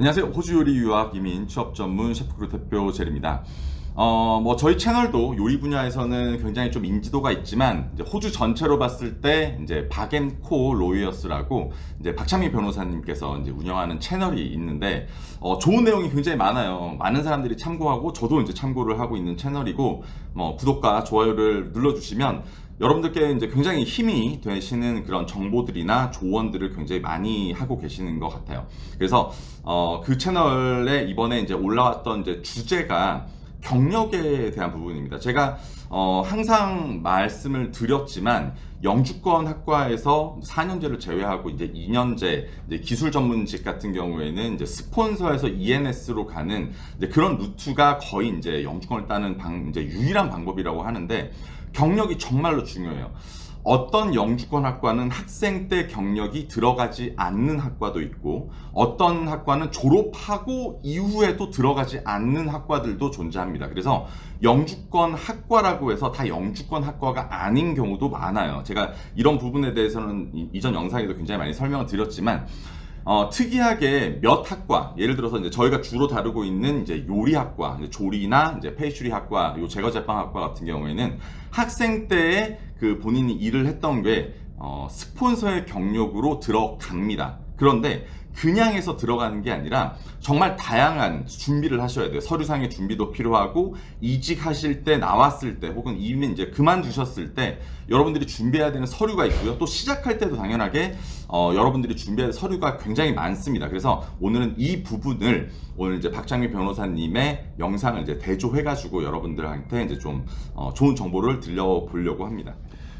안녕하세요. 호주 요리 유학 이민 취업 전문 셰프 그룹 대표 제리입니다. 어, 뭐 저희 채널도 요리 분야에서는 굉장히 좀 인지도가 있지만 호주 전체로 봤을 때 이제 박앤코 로이어스라고 이제 박창민 변호사님께서 이제 운영하는 채널이 있는데 어, 좋은 내용이 굉장히 많아요. 많은 사람들이 참고하고 저도 이제 참고를 하고 있는 채널이고 뭐 구독과 좋아요를 눌러주시면 여러분들께 이제 굉장히 힘이 되시는 그런 정보들이나 조언들을 굉장히 많이 하고 계시는 것 같아요. 그래서 어, 그 채널에 이번에 이제 올라왔던 이제 주제가 경력에 대한 부분입니다. 제가 어, 항상 말씀을 드렸지만 영주권 학과에서 4년제를 제외하고 이제 2년제 이제 기술 전문직 같은 경우에는 이제 스폰서에서 ENS로 가는 그런 루트가 거의 이제 영주권을 따는 방, 이제 유일한 방법이라고 하는데 경력이 정말로 중요해요. 어떤 영주권 학과는 학생 때 경력이 들어가지 않는 학과도 있고 어떤 학과는 졸업하고 이후에도 들어가지 않는 학과들도 존재합니다. 그래서 영주권 학과라고 해서 다 영주권 학과가 아닌 경우도 많아요. 제가 이런 부분에 대해서는 이- 이전 영상에도 굉장히 많이 설명을 드렸지만 어, 특이하게 몇 학과, 예를 들어서 이제 저희가 주로 다루고 있는 이제 요리학과, 이제 조리나 이제 페이슈리 학과, 요 제거 제빵 학과 같은 경우에는 학생 때에 그 본인이 일을 했던 게 어, 스폰서의 경력으로 들어갑니다. 그런데 그냥 해서 들어가는 게 아니라 정말 다양한 준비를 하셔야 돼요. 서류상의 준비도 필요하고 이직하실 때 나왔을 때 혹은 이미 이제 그만두셨을 때 여러분들이 준비해야 되는 서류가 있고요. 또 시작할 때도 당연하게 어, 여러분들이 될 서류가 굉장히 많습니다. 그래서 오늘은 이 부분을 오늘 이제 박창민 변호사님의 영상을 이제 대조해가지고 여러분들한테 이제 좀 어, 좋은 정보를 들려보려고 합니다.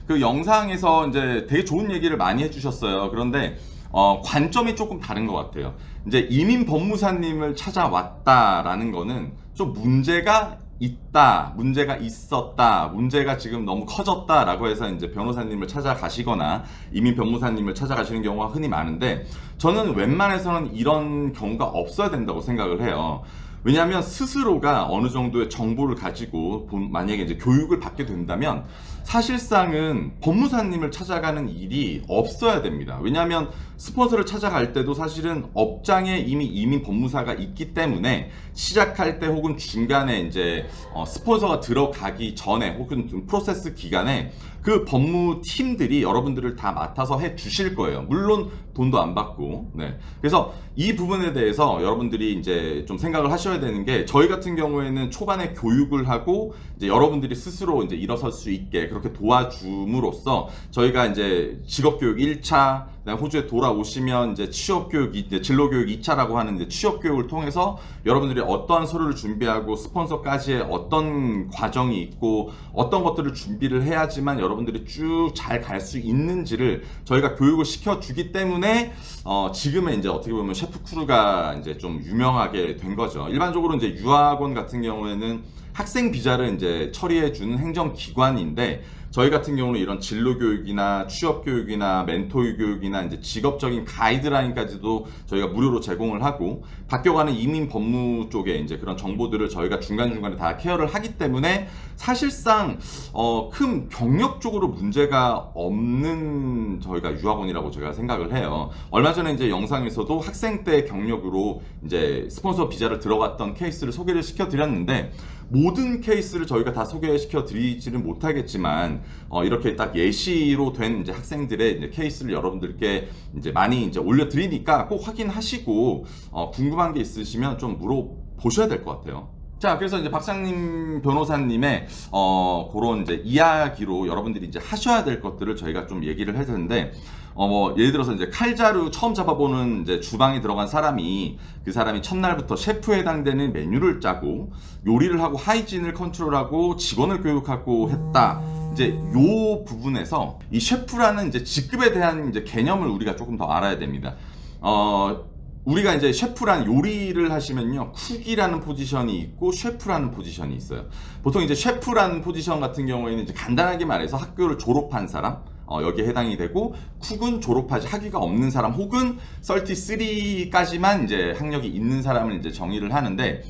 그 영상에서 이제 되게 좋은 얘기를 많이 해주셨어요. 그런데 어, 관점이 조금 다른 것 같아요. 이제 이민 법무사님을 찾아왔다라는 거는 좀 문제가 있다, 문제가 있었다, 문제가 지금 너무 커졌다라고 해서 이제 변호사님을 찾아가시거나 이민 변호사님을 찾아가시는 경우가 흔히 많은데 저는 웬만해서는 이런 경우가 없어야 된다고 생각을 해요. 왜냐하면 스스로가 어느 정도의 정보를 가지고 본- 만약에 이제 교육을 받게 된다면 사실상은 법무사님을 찾아가는 일이 없어야 됩니다. 왜냐하면 스폰서를 찾아갈 때도 사실은 업장에 이미 이민 법무사가 있기 때문에 시작할 때 혹은 중간에 이제 어, 스폰서가 들어가기 전에 혹은 좀 프로세스 기간에 그 법무 팀들이 여러분들을 다 맡아서 해 주실 거예요. 물론 돈도 안 받고. 네. 그래서 이 부분에 대해서 여러분들이 이제 좀 생각을 하셔 야 되는 게 저희 같은 경우에는 초반에 교육을 하고 이제 여러분들이 스스로 이제 일어설 수 있게 그렇게 도와줌으로써 저희가 이제 직업교육 1차 그다음에 호주에 돌아오시면 이제 취업 교육, 이제 진로 교육 2차라고 하는 이제 취업 교육을 통해서 여러분들이 어떠한 서류를 준비하고 스폰서까지의 어떤 과정이 있고 어떤 것들을 준비를 해야지만 여러분들이 쭉 잘 갈 수 있는지를 저희가 교육을 시켜주기 때문에 어, 지금의 이제 어떻게 보면 셰프 크루가 이제 좀 유명하게 된 거죠. 일반적으로 이제 유학원 같은 경우에는 학생 비자를 이제 처리해 주는 행정 기관인데 저희 같은 경우는 이런 진로 교육이나 취업 교육이나 멘토 교육이나 이제 직업적인 가이드라인까지도 저희가 무료로 제공을 하고 바뀌어가는 이민 법무 쪽에 이제 그런 정보들을 저희가 중간중간에 다 케어를 하기 때문에 사실상 어, 큰 경력적으로 문제가 없는 저희가 유학원이라고 제가 생각을 해요. 얼마 전에 이제 영상에서도 학생 때 경력으로 이제 스폰서 비자를 들어갔던 케이스를 소개를 시켜드렸는데 모든 케이스를 저희가 다 소개시켜 드리지는 못하겠지만 어, 이렇게 딱 예시로 된 이제 학생들의 이제 케이스를 여러분들께 이제 많이 이제 올려 드리니까 꼭 확인하시고 어, 궁금한 게 있으시면 좀 물어보셔야 될 것 같아요. 자, 그래서 이제 박상님 변호사님의 어 그런 이제 이야기로 여러분들이 이제 하셔야 될 것들을 저희가 좀 얘기를 할 텐데 어 뭐 예를 들어서 이제 칼자루 처음 잡아보는 이제 주방에 들어간 사람이 그 사람이 첫날부터 셰프에 해당되는 메뉴를 짜고 요리를 하고 하이진을 컨트롤하고 직원을 교육하고 했다. 이제 요 부분에서 이 셰프라는 이제 직급에 대한 이제 개념을 우리가 조금 더 알아야 됩니다. 어 우리가 이제 셰프란 요리를 하시면요 쿡이라는 포지션이 있고 셰프라는 포지션이 있어요. 보통 이제 셰프라는 포지션 같은 경우에는 이제 간단하게 말해서 학교를 졸업한 사람 어, 여기에 해당이 되고 쿡은 졸업하지 학위가 없는 사람 혹은 33까지만 이제 학력이 있는 사람을 이제 정의를 하는데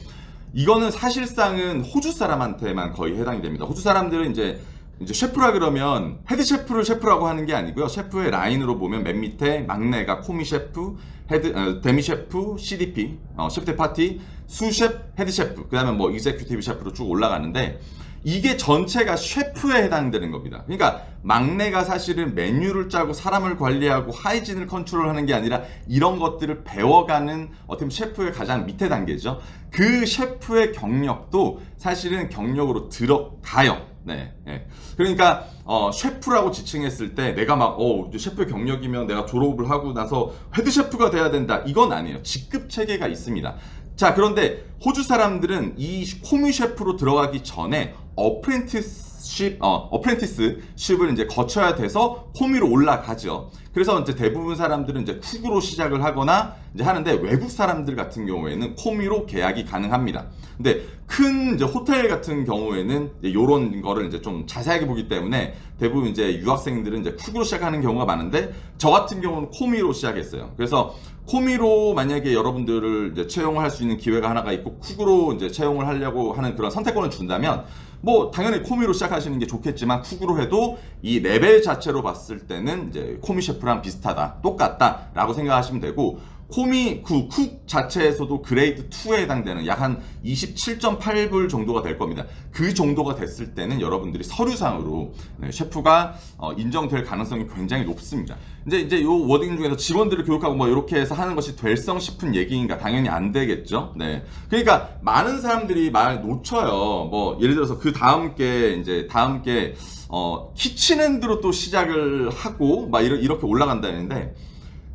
이거는 사실상은 호주 사람한테만 거의 해당이 됩니다. 호주 사람들은 이제 이제 셰프라 그러면 헤드 셰프를 셰프라고 하는 게 아니고요. 셰프의 라인으로 보면 맨 밑에 막내가 코미 셰프, 헤드 어, 데미 셰프, CDP, 어, 셰프 대 파티, 수 셰프, 헤드 셰프, 그다음에 뭐 이제큐티브 셰프로 쭉 올라가는데 이게 전체가 셰프에 해당되는 겁니다. 그러니까 막내가 사실은 메뉴를 짜고 사람을 관리하고 하이진을 컨트롤하는 게 아니라 이런 것들을 배워가는 어떻게 보면 셰프의 가장 밑에 단계죠. 그 셰프의 경력도 사실은 경력으로 들어가요. 네. 네. 그러니까 어, 셰프라고 지칭했을 때 내가 막 어, 셰프의 경력이면 내가 졸업을 하고 나서 헤드 셰프가 돼야 된다. 이건 아니에요. 직급 체계가 있습니다. 자, 그런데 호주 사람들은 이 코미 셰프로 들어가기 전에 어프렌티스십, 어, 어프렌티스십을 이제 거쳐야 돼서 코미로 올라가죠. 그래서 이제 대부분 사람들은 이제 쿡으로 시작을 하거나 이제 하는데 외국 사람들 같은 경우에는 코미로 계약이 가능합니다. 근데 큰 이제 호텔 같은 경우에는 이제 요런 거를 이제 좀 자세하게 보기 때문에 대부분 이제 유학생들은 이제 쿡으로 시작하는 경우가 많은데 저 같은 경우는 코미로 시작했어요. 그래서 코미로 만약에 여러분들을 이제 채용을 할수 있는 기회가 하나가 있고 쿡으로 이제 채용을 하려고 하는 그런 선택권을 준다면 뭐 당연히 코미로 시작하시는 게 좋겠지만 쿡으로 해도 이 레벨 자체로 봤을 때는 이제 코미 셰프랑 비슷하다 똑같다라고 생각하시면 되고 코미 그쿡 자체에서도 그레이드 2에 해당되는 약 한 27.8불 정도가 될 겁니다. 그 정도가 됐을 때는 여러분들이 서류상으로 네, 셰프가 어, 인정될 가능성이 굉장히 높습니다. 이제 이제 요 워딩 중에서 직원들을 교육하고 뭐 이렇게 해서 하는 것이 될성 싶은 얘기인가 당연히 안 되겠죠. 네. 그러니까 많은 사람들이 말 놓쳐요. 뭐 예를 들어서 그 다음 게 이제 다음 게 어, 키친핸드로 또 시작을 하고 막 이렇게 올라간다는데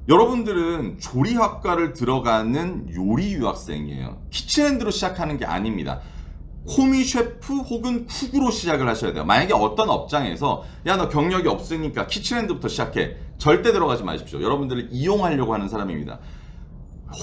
여러분들은 조리학과를 들어가는 요리 유학생이에요. 키친핸드로 시작하는 게 아닙니다. 코미 셰프 혹은 쿡으로 시작을 하셔야 돼요. 만약에 어떤 업장에서 야 너 경력이 없으니까 키친핸드부터 시작해. 절대 들어가지 마십시오. 여러분들을 이용하려고 하는 사람입니다.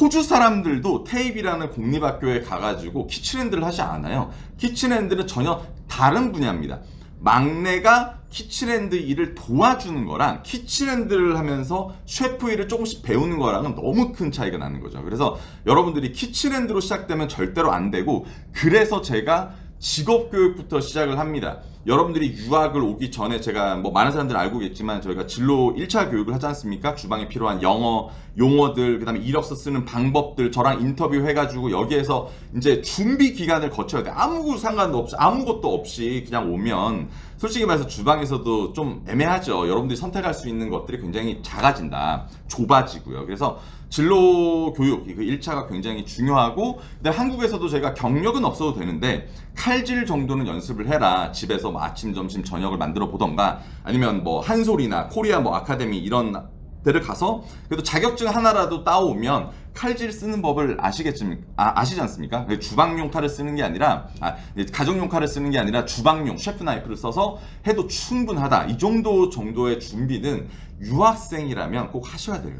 호주 사람들도 테이비라는 공립학교에 가가지고 키친핸드를 하지 않아요. 키친핸드는 전혀 다른 분야입니다. 막내가 키친핸드 일을 도와주는 거랑 키친핸드를 하면서 셰프 일을 조금씩 배우는 거랑은 너무 큰 차이가 나는 거죠. 그래서 여러분들이 키친핸드로 시작되면 절대로 안 되고 그래서 제가 직업 교육부터 시작을 합니다. 여러분들이 유학을 오기 전에 제가 뭐 많은 사람들 알고겠지만 저희가 진로 1차 교육을 하지 않습니까? 주방에 필요한 영어, 용어들, 그 다음에 이력서 쓰는 방법들 저랑 인터뷰 해가지고 여기에서 이제 준비 기간을 거쳐야 돼. 아무 상관도 없이 아무것도 없이 그냥 오면 솔직히 말해서 주방에서도 좀 애매하죠. 여러분들이 선택할 수 있는 것들이 굉장히 작아진다. 좁아지고요. 그래서 진로 교육 그 1차가 굉장히 중요하고 근데 한국에서도 제가 경력은 없어도 되는데 칼질 정도는 연습을 해라. 집에서 뭐 아침, 점심, 저녁을 만들어 보던가 아니면 뭐 한솔이나 코리아 뭐 아카데미 이런 데를 가서 그래도 자격증 하나라도 따오면 칼질 쓰는 법을 아시겠습니까? 아, 시지 않습니까? 주방용 칼을 쓰는 게 아니라 아, 가정용 칼을 쓰는 게 아니라 주방용 셰프 나이프를 써서 해도 충분하다. 이 정도 정도의 준비는 유학생이라면 꼭 하셔야 돼요.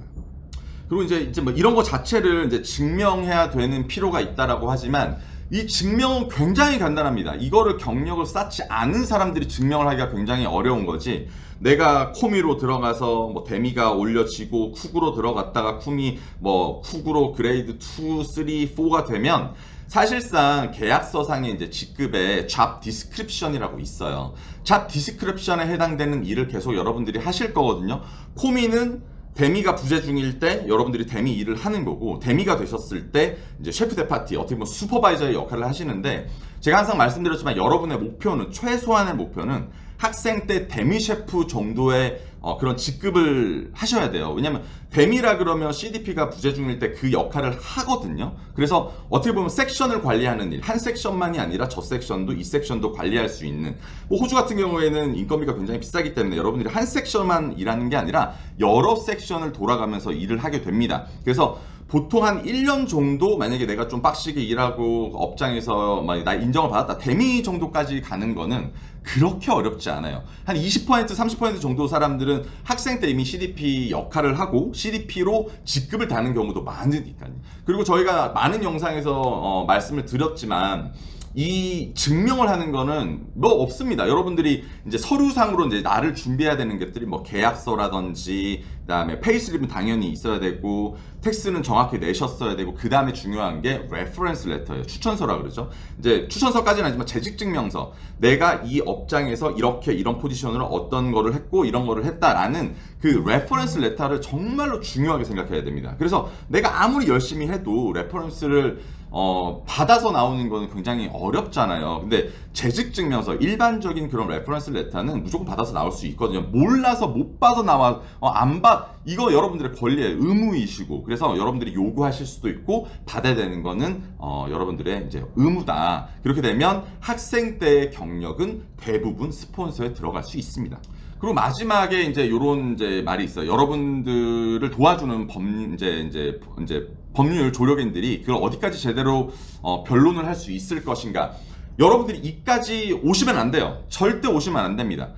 그리고 이제 이제 뭐 이런 거 자체를 이제 증명해야 되는 필요가 있다라고 하지만 이 증명은 굉장히 간단합니다. 이거를 경력을 쌓지 않은 사람들이 증명을 하기가 굉장히 어려운 거지. 내가 코미로 들어가서 뭐 데미가 올려지고 쿡으로 들어갔다가 쿠미 뭐 쿡으로 그레이드 2, 3, 4가 되면 사실상 계약서상의 이제 직급에 잡 디스크립션이라고 있어요. 잡 디스크립션에 해당되는 일을 계속 여러분들이 하실 거거든요. 코미는 데미가 부재 중일 때 여러분들이 데미 일을 하는 거고 데미가 되셨을 때 이제 셰프 대 파티 어떻게 보면 슈퍼바이저의 역할을 하시는데 제가 항상 말씀드렸지만 여러분의 목표는 최소한의 목표는 학생 때 데미 셰프 정도의 어, 그런 직급을 하셔야 돼요. 왜냐면 데미라 그러면 CDP가 부재 중일 때 그 역할을 하거든요. 그래서 어떻게 보면 섹션을 관리하는 일, 한 섹션만이 아니라 저 섹션도 이 섹션도 관리할 수 있는. 뭐 호주 같은 경우에는 인건비가 굉장히 비싸기 때문에 여러분들이 한 섹션만 일하는 게 아니라 여러 섹션을 돌아가면서 일을 하게 됩니다. 그래서 보통 한 1년 정도 만약에 내가 좀 빡시게 일하고 업장에서 나 인정을 받았다 데미 정도까지 가는 거는 그렇게 어렵지 않아요. 한 20% 30% 정도 사람들은 학생 때 이미 CDP 역할을 하고 CDP로 직급을 다는 경우도 많으니까요. 그리고 저희가 많은 영상에서 어, 말씀을 드렸지만 이 증명을 하는 거는 뭐 없습니다. 여러분들이 이제 서류상으로 이제 나를 준비해야 되는 것들이 뭐 계약서라든지 그다음에 페이스립은 당연히 있어야 되고 텍스는 정확히 내셨어야 되고 그다음에 중요한 게 레퍼런스 레터예요. 추천서라 그러죠. 이제 추천서까지는 아니지만 재직 증명서. 내가 이 업장에서 이렇게 이런 포지션으로 어떤 거를 했고 이런 거를 했다라는 그 레퍼런스 레터를 정말로 중요하게 생각해야 됩니다. 그래서 내가 아무리 열심히 해도 레퍼런스를 어, 받아서 나오는 거는 굉장히 어렵잖아요. 근데 재직 증명서, 일반적인 그런 레퍼런스 레터는 무조건 받아서 나올 수 있거든요. 몰라서 못 받아 나와, 어, 안 받, 이거 여러분들의 권리의 의무이시고, 그래서 여러분들이 요구하실 수도 있고, 받아야 되는 거는, 어, 여러분들의 이제 의무다. 그렇게 되면 학생 때의 경력은 대부분 스폰서에 들어갈 수 있습니다. 그리고 마지막에 이제 요런 이제 말이 있어요. 여러분들을 도와주는 법 이제 이제 이제 법률 조력인들이 그걸 어디까지 제대로 어, 변론을 할 수 있을 것인가. 여러분들이 이까지 오시면 안 돼요. 절대 오시면 안 됩니다.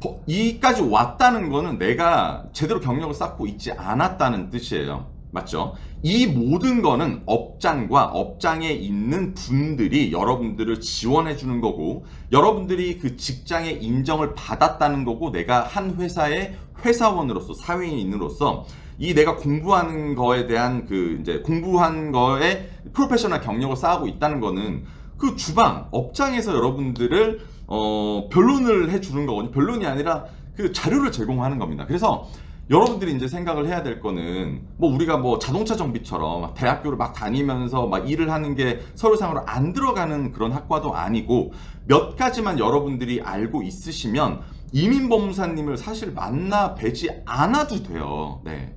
버- 이까지 왔다는 거는 내가 제대로 경력을 쌓고 있지 않았다는 뜻이에요. 맞죠? 이 모든 거는 업장과 업장에 있는 분들이 여러분들을 지원해 주는 거고, 여러분들이 그 직장의 인정을 받았다는 거고, 내가 한 회사의 회사원으로서, 사회인으로서 이 내가 공부하는 거에 대한 그 이제 공부한 거에 프로페셔널 경력을 쌓고 있다는 거는 그 주방, 업장에서 여러분들을 어, 변론을 해주는 거거든요. 변론이 아니라 그 자료를 제공하는 겁니다. 그래서 여러분들이 이제 생각을 해야 될 거는 뭐 우리가 뭐 자동차 정비처럼 대학교를 막 다니면서 막 일을 하는 게 서류상으로 안 들어가는 그런 학과도 아니고 몇 가지만 여러분들이 알고 있으시면 이민법무사님을 사실 만나 뵈지 않아도 돼요. 네.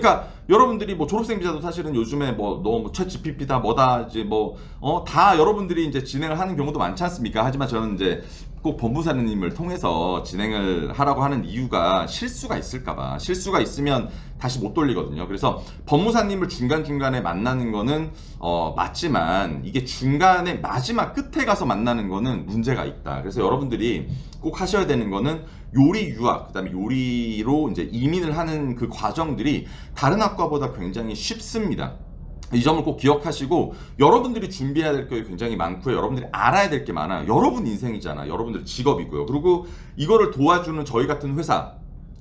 그러니까 여러분들이 뭐 졸업생 비자도 사실은 요즘에 뭐너뭐 챗GPT다 뭐다 이제 뭐 어 다 여러분들이 이제 진행을 하는 경우도 많지 않습니까? 하지만 저는 이제 꼭 법무사님을 통해서 진행을 하라고 하는 이유가 실수가 있을까봐 실수가 있으면 다시 못 돌리거든요. 그래서 법무사님을 중간 중간에 만나는 거는 어 맞지만 이게 중간에 마지막 끝에 가서 만나는 거는 문제가 있다. 그래서 여러분들이 꼭 하셔야 되는 거는 요리 유학, 그다음에 요리로 이제 이민을 하는 그 과정들이 다른 학과보다 굉장히 쉽습니다. 이 점을 꼭 기억하시고 여러분들이 준비해야 될 게 굉장히 많고요. 여러분들이 알아야 될 게 많아요. 여러분 인생이잖아. 여러분들 직업이고요. 그리고 이거를 도와주는 저희 같은 회사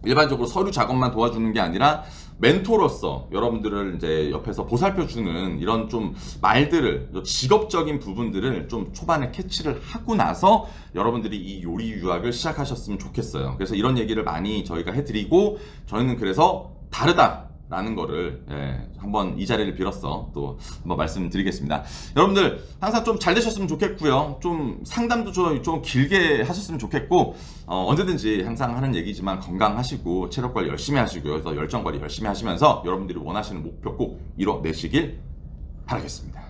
일반적으로 서류 작업만 도와주는 게 아니라 멘토로서 여러분들을 이제 옆에서 보살펴 주는 이런 좀 말들을 직업적인 부분들을 좀 초반에 캐치를 하고 나서 여러분들이 이 요리 유학을 시작하셨으면 좋겠어요. 그래서 이런 얘기를 많이 저희가 해드리고 저희는 그래서 다르다. 라는 거를 예, 한번 이 자리를 빌었어 또 한번 말씀드리겠습니다. 여러분들 항상 좀 잘 되셨으면 좋겠고요. 좀 상담도 좀, 좀 길게 하셨으면 좋겠고 어, 언제든지 항상 하는 얘기지만 건강하시고 체력 관리 열심히 하시고요. 그래서 열정 관리 열심히 하시면서 여러분들이 원하시는 목표 꼭 이뤄내시길 바라겠습니다.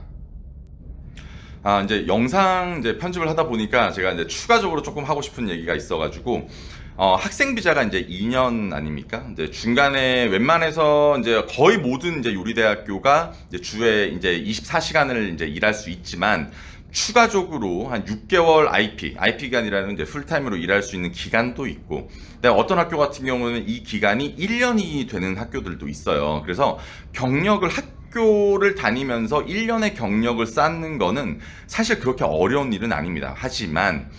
아, 이제 영상 이제 편집을 하다 보니까 제가 이제 추가적으로 조금 하고 싶은 얘기가 있어가지고, 어, 학생 비자가 이제 2년 아닙니까? 이제 중간에 웬만해서 이제 거의 모든 이제 요리 대학교가 이제 주에 이제 24시간을 이제 일할 수 있지만, 추가적으로 한 6개월 IP, IP 기간이라는 이제 풀타임으로 일할 수 있는 기간도 있고, 어떤 학교 같은 경우는 이 기간이 1년이 되는 학교들도 있어요. 그래서 경력을 학 학교를 다니면서 1년의 경력을 쌓는 거는 사실 그렇게 어려운 일은 아닙니다. 하지만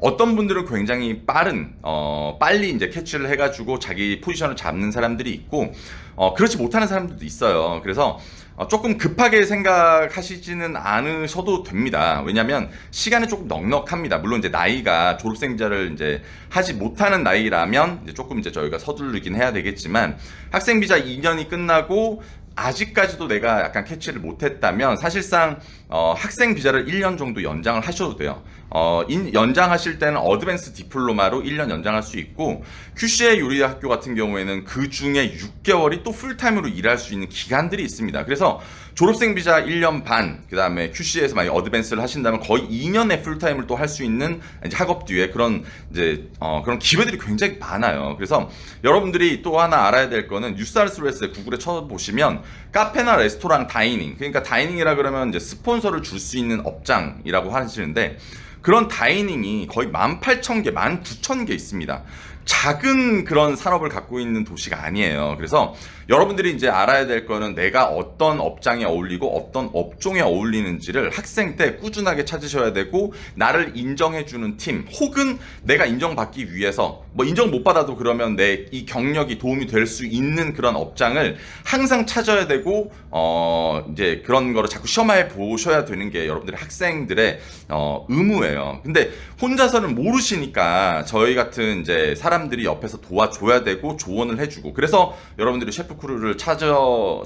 어떤 분들은 굉장히 빠른, 어, 빨리 이제 캐치를 해가지고 자기 포지션을 잡는 사람들이 있고, 어, 그렇지 못하는 사람들도 있어요. 그래서 어, 조금 급하게 생각하시지는 않으셔도 됩니다. 왜냐면 시간이 조금 넉넉합니다. 물론 이제 나이가 졸업생자를 이제 하지 못하는 나이라면 이제 조금 이제 저희가 서두르긴 해야 되겠지만 학생 비자 2년이 끝나고 아직까지도 내가 약간 캐치를 못했다면 사실상 어, 학생 비자를 1년 정도 연장을 하셔도 돼요. 어, 인- 연장하실 때는 어드밴스 디플로마로 1년 연장할 수 있고 QC의 요리학교 같은 경우에는 그 중에 6개월이 또 풀타임으로 일할 수 있는 기간들이 있습니다. 그래서 졸업생 비자 1년 반, 그 다음에 QC에서 만약 어드밴스를 하신다면 거의 2년의 풀타임을 또 할 수 있는 학업 뒤에 그런 이제 어, 그런 기회들이 굉장히 많아요. 그래서 여러분들이 또 하나 알아야 될 거는 뉴스알스레스에 구글에 쳐보시면 카페나 레스토랑 다이닝, 그러니까 다이닝이라 그러면 이제 스폰 서를 줄 수 있는 업장이라고 하시는데 그런 다이닝이 거의 18,000개, 19,000개 있습니다. 작은 그런 산업을 갖고 있는 도시가 아니에요. 그래서 여러분들이 이제 알아야 될 거는 내가 어떤 업장에 어울리고 어떤 업종에 어울리는지를 학생 때 꾸준하게 찾으셔야 되고 나를 인정해주는 팀 혹은 내가 인정받기 위해서 뭐 인정 못 받아도 그러면 내 이 경력이 도움이 될 수 있는 그런 업장을 항상 찾아야 되고 어 이제 그런 거를 자꾸 시험해 보셔야 되는 게 여러분들의 학생들의 어 의무예요. 근데 혼자서는 모르시니까 저희 같은 이제 사람 들이 옆에서 도와줘야 되고 조언을 해주고 그래서 여러분들이 셰프 크루를 찾아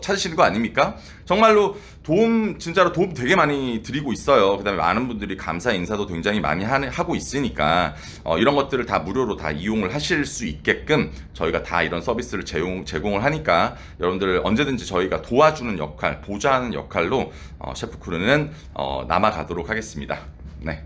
찾으시는 거 아닙니까? 정말로 도움 진짜로 도움 되게 많이 드리고 있어요. 그다음에 많은 분들이 감사 인사도 굉장히 많이 하고 있으니까 어, 이런 것들을 다 무료로 다 이용을 하실 수 있게끔 저희가 다 이런 서비스를 제공, 제공을 하니까 여러분들 언제든지 저희가 도와주는 역할, 보좌하는 역할로 어, 셰프 크루는 어, 남아가도록 하겠습니다. 네.